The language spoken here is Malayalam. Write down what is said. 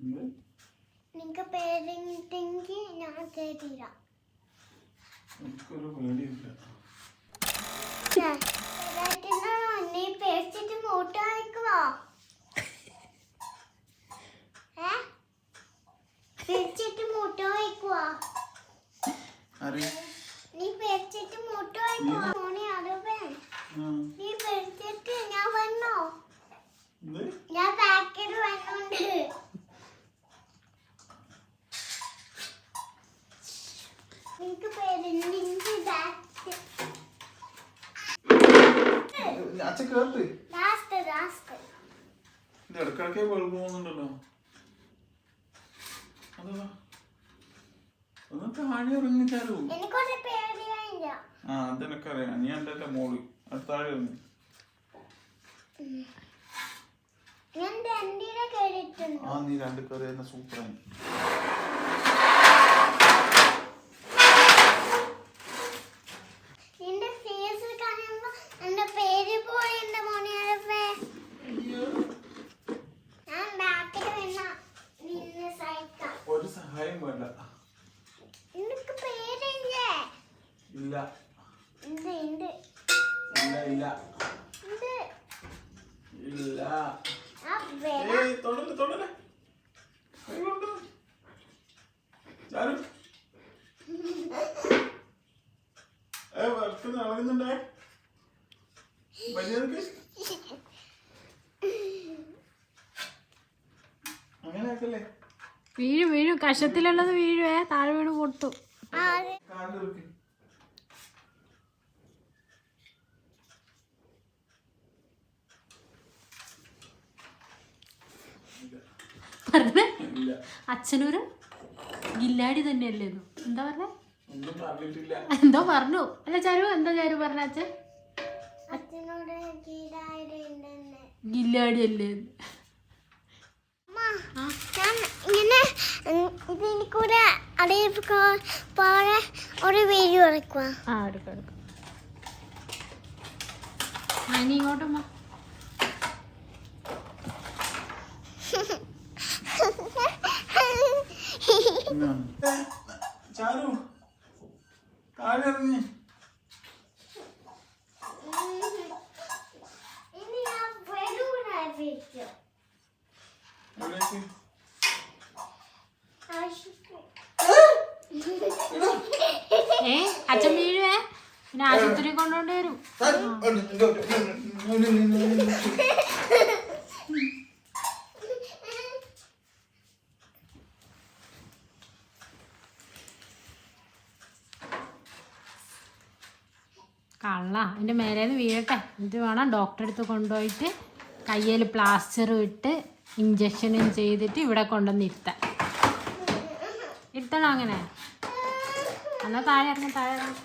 നിങ്ങൾക്ക് പേരുണ്ടെങ്കിൽ ഞാൻ തരാം എനിക്കൊരു പേടിയില്ല. നീ പേടിച്ചിട്ട് മൂട്ട അയക്കുവോ പേടിച്ചിട്ട് മൂട്ട അയക്കുവോ നീ പേടിച്ചിട്ട് മൂട്ട അയക്കുവോ ബാക്ക് കേട്ട് ലാസ്റ്റ് ലാസ്റ്റ് ഇത് ഇടക്കിടക്കേ പോകുന്നുണ്ടല്ലോ. അതാ? ഒന്ന് താഴെ ഇറങ്ങിച്ചാലോ ആ അതെനിക്കറിയാം. നീ എന്റെ മോൾ? അത് താഴെ ഇറങ്ങി ആ നീ രണ്ട് കറി തന്നെ സൂപ്പറായി. സഹായം വേണ്ട ഇല്ല. ഇല്ല ഇല്ല ഇല്ല. ഏയ് തൊടൽ തൊടൽ. ചാരു. ഏ വർക്ക് നടക്കുന്നുണ്ടേ മര്യാദയ്ക്ക് അങ്ങനെ ആക്കല്ലേ വീഴും വീഴും. കഷത്തിലുള്ളത് വീഴുവേ. താഴെ വീണ് പൊട്ടു. പറഞ്ഞേ? അച്ഛനൊരു ഗില്ലാടി തന്നെയല്ലേ എന്താ പറഞ്ഞേ? എന്തോ പറഞ്ഞു. അല്ല ചരു എന്താ ചരു പറഞ്ഞ അച്ഛൻ? ഗില്ലാടി അല്ലേ ഇത്? അമ്മ, ഞാൻ ഇങ്ങനെ ഉം, ഇതിൽ കൂടെ അറിയിപ്പ് പോലെ ഒരു വീഡിയോ എടുക്കുക ആ എടുക്കാം എടുക്കാം. ഇനി ഇങ്ങോട്ടും ചാരു താഴെ ഇറങ്ങി. ഇനി ഞാൻ ബലൂണായിരിക്കും എവിടേക്ക്? ആശിക്കും ഏ? അച്ഛൻ വീഴുവേ? പിന്നെ ആശുപത്രി കൊണ്ടുകൊണ്ട് വരും. കള്ള എന്റെ മേലേന്ന് വീഴട്ടെ. എന്നിട്ട് വേണം ഡോക്ടറെ അടുത്ത് കൊണ്ടുപോയിട്ട് കയ്യിൽ പ്ലാസ്റ്റർ ഇട്ട് ഇഞ്ചക്ഷനും ചെയ്തിട്ട് ഇവിടെ കൊണ്ടുവന്ന് ഇരുത്തണം അങ്ങനെ? എന്നാൽ താഴെ ഇറങ്ങി താഴെ ഇറങ്ങി.